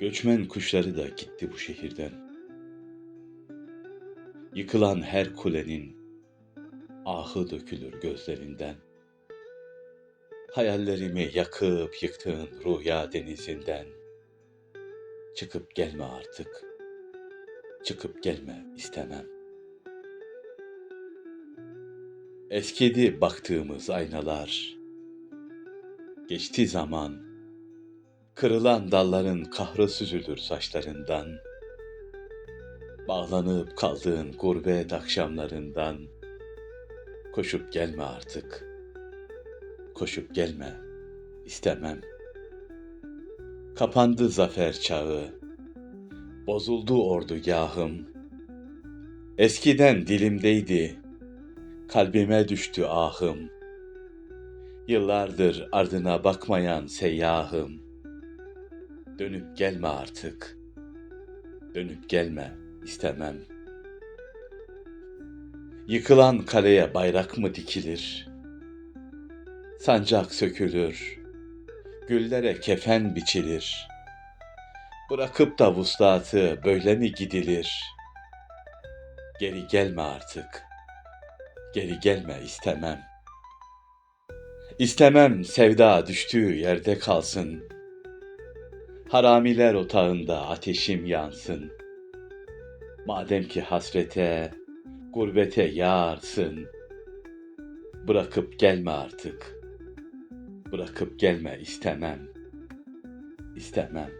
Göçmen kuşları da gitti bu şehirden. Yıkılan her kulenin ahı dökülür gözlerinden. Hayallerimi yakıp yıktığın rüya denizinden. Çıkıp gelme artık. Çıkıp gelme istemem. Eskidi baktığımız aynalar. Geçti zaman. Kırılan dalların kahrı süzülür saçlarından. Bağlanıp kaldığın gurbet akşamlarından. Koşup gelme artık. Koşup gelme. istemem. Kapandı zafer çağı. Bozuldu ordugahım. Eskiden dilimdeydi. Kalbime düştü ahım. Yıllardır ardına bakmayan seyyahım. Dönüp gelme artık. Dönüp gelme, istemem. Yıkılan kaleye bayrak mı dikilir? Sancak sökülür. Güllere kefen biçilir. Bırakıp da vuslatı böyle mi gidilir? Geri gelme artık. Geri gelme istemem. İstemem sevda düştüğü yerde kalsın. Haramiler otağında ateşim yansın. Madem ki hasrete, gurbete yağarsın. Bırakıp gelme artık. Bırakıp gelme istemem. İstemem.